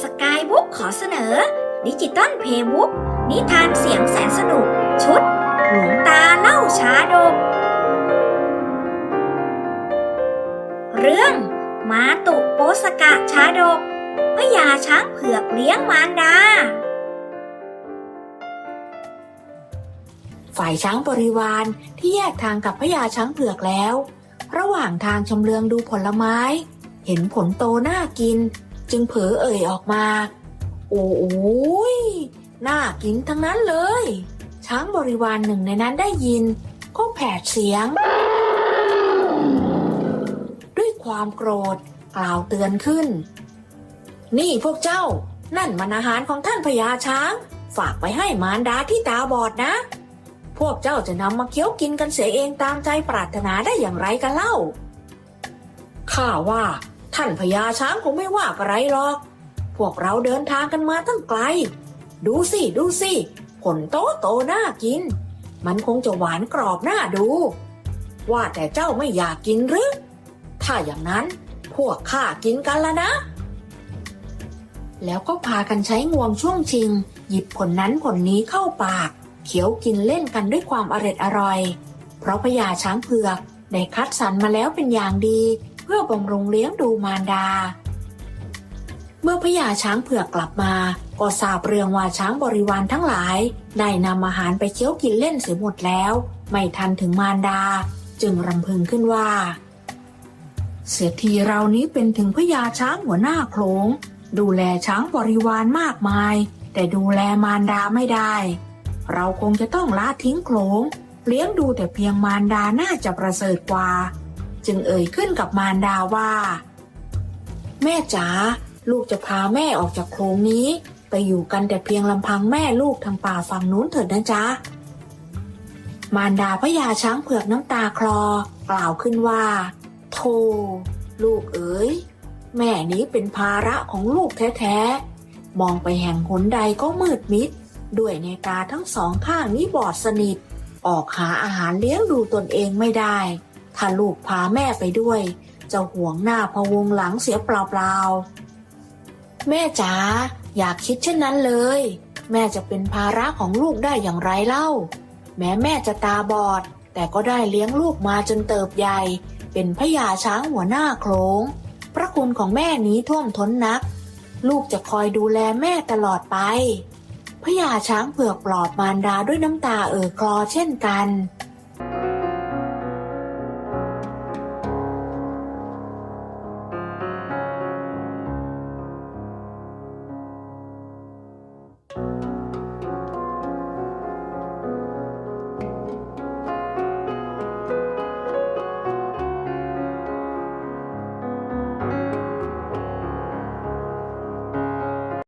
สกายบุ๊กขอเสนอ ดิจิตอลเพย์บุ๊กนิทานเสียงแสนสนุก ชุด หลวงตาเล่าชาดก เรื่อง มาตุโปสกะชาดกพญาช้างเผือกเลี้ยงมารดา ฝ่ายช้างบริวารที่แยกทางกับพญาช้างเผือกแล้ว ระหว่างทางชำเลืองดูผลไม้ เห็นผลโตน่ากิน จึงเผลอเอ่ยออกมา โอ้ยน่ากินทั้งนั้นเลย ช้างบริวารหนึ่งในนั้นได้ยิน ก็แผดเสียง ด้วยความโกรธกล่าวเตือนขึ้น นี่พวกเจ้า นั่นมันอาหารของท่านพญาช้าง ฝากไปให้มารดาที่ตาบอดนะ พวกเจ้าจะนำมาเคี้ยวกินกันเสียเองตามใจปรารถนาได้อย่างไรกันเล่าข้าว่า ท่านพญาช้างคงไม่ว่าอะไรหรอก พวกเราเดินทางกันมาตั้งไกล ดูสิดูสิผลโตโตน่ากิน มันคงจะหวานกรอบน่าดู ว่าแต่เจ้าไม่อยากกินหรือ ถ้าอย่างนั้นพวกข้ากินกันละนะ แล้วก็พากันใช้งวงช่วงชิง หยิบผลนั้นผลนี้เข้าปากเคี้ยวกินเล่นกันด้วยความอร็ดอร่อย เพราะพญาช้างเผือกได้คัดสรรมาแล้วเป็นอย่างดี เพื่อบำรุงเลี้ยงดูมารดา เมื่อพญาช้างเผือกกลับมาก็ทราบเรื่องว่าช้างบริวารทั้งหลาย ได้นำอาหารไปเคี้ยวกินเล่นเสียหมดแล้ว ไม่ทันถึงมารดา จึงรำพึงขึ้นว่า เสียทีเรานี้เป็นถึงพญาช้างหัวหน้าโขลงดูแลช้างบริวารมากมาย แต่ดูแลมารดาไม่ได้ เราคงจะต้องละทิ้งโขลงเลี้ยงดูแต่เพียงมารดาน่าจะประเสริฐกว่า จึงเอ่ยขึ้นกับมารดาว่า แม่จ๋าลูกจะพาแม่ออกจากโขลงนี้ ไปอยู่กันแต่เพียงลำพังแม่ลูกทางป่าฝั่งนู้นเถิดนะจ๊ะ มารดาพญาช้างเผือกน้ำตาคลอ กล่าวขึ้นว่าโธ่ลูกเอ๋ยแม่นี้เป็นภาระของลูกแท้ๆ มองไปแห่งหนใดก็มืดมิด ด้วยในตาทั้งสองข้างนี้บอดสนิท ออกหาอาหารเลี้ยงดูตนเองไม่ได้ ถ้าลูกพาแม่ไปด้วย จะห่วงหน้าพะวงหลังเสียเปล่าๆ แม่จ๋าอยากคิดเช่นนั้นเลย แม่จะเป็นภาระของลูกได้อย่างไรเล่า แม้แม่จะตาบอด แต่ก็ได้เลี้ยงลูกมาจนเติบใหญ่ เป็นพญาช้างหัวหน้าโขลงพระคุณของแม่นี้ท่วมท้นนัก ลูกจะคอยดูแลแม่ตลอดไปพญาช้างเผือกปลอบมารดาด้วยน้ำตาเอ่อคลอเช่นกัน